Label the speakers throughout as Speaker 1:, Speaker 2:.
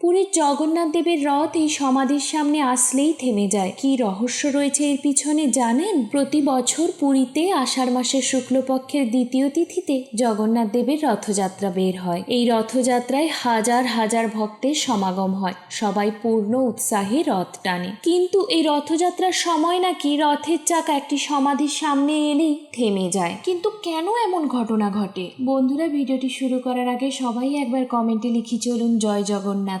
Speaker 1: পুরীর জগন্নাথ দেবের রথ এই সমাধির সামনে আসলেই থেমে যায়। কি রহস্য রয়েছে এর পিছনে জানেন? প্রতি বছর পুরীতে আষাঢ় মাসের শুক্লপক্ষের দ্বিতীয় তিথিতে জগন্নাথ দেবের রথযাত্রা বের হয়। এই রথযাত্রায় হাজার হাজার ভক্তের সমাগম হয়। সবাই পূর্ণ উৎসাহে রথ টানে। কিন্তু এই রথযাত্রার সময় নাকি রথের চাকা একটি সমাধির সামনে এলেই থেমে যায়। কিন্তু কেন এমন ঘটনা ঘটে? বন্ধুরা, ভিডিওটি শুরু করার আগে সবাই একবার কমেন্টে লিখি চলুন, জয় জগন্নাথ।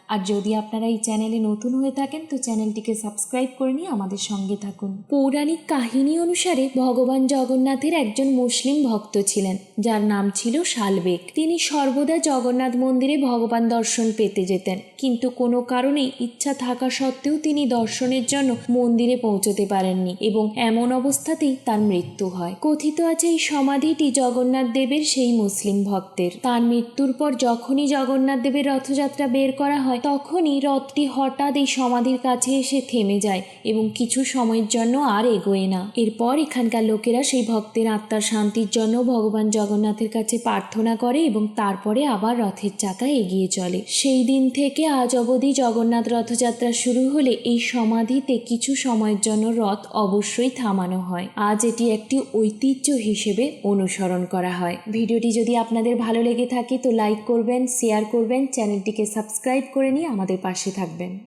Speaker 1: আর যদি আপনারা এই চ্যানেলে নতুন হয়ে থাকেন, তো চ্যানেলটিকে সাবস্ক্রাইব করে নিয়ে আমাদের সঙ্গে থাকুন। পৌরাণিক কাহিনী অনুসারে ভগবান জগন্নাথের একজন মুসলিম ভক্ত ছিলেন, যার নাম ছিল শালবেগ তিনি সর্বদা জগন্নাথ মন্দিরে ভগবান দর্শন পেতে যেতেন, কিন্তু কোনো কারণে ইচ্ছা থাকা সত্ত্বেও তিনি দর্শনের জন্য মন্দিরে পৌঁছতে পারেননি এবং এমন অবস্থাতেই তার মৃত্যু হয়। কথিত আছে, এই সমাধিটি জগন্নাথ দেবের সেই মুসলিম ভক্তের। তার মৃত্যুর পর যখনই জগন্নাথ দেবের রথযাত্রা বের করা হয় তখনই রথটি হঠাৎ এই সমাধির কাছে এসে থেমে যায় এবং কিছু সময়ের জন্য আর এগোয় না। এরপর এখানকার লোকেরা সেই ভক্তের আত্মার শান্তির জন্য ভগবান জগন্নাথের কাছে প্রার্থনা করে এবং তারপরে আবার রথের চাকা এগিয়ে চলে। সেই দিন থেকে আজ অবধি জগন্নাথ রথযাত্রা শুরু হলে এই সমাধিতে কিছু সময়ের জন্য রথ অবশ্যই থামানো হয়। আজ এটি একটি ঐতিহ্য হিসেবে অনুসরণ করা হয়। ভিডিওটি যদি আপনাদের ভালো লেগে থাকে তো লাইক করবেন, শেয়ার করবেন, চ্যানেলটিকে সাবস্ক্রাইব করে নিয়ে আমাদের পাশে থাকবেন।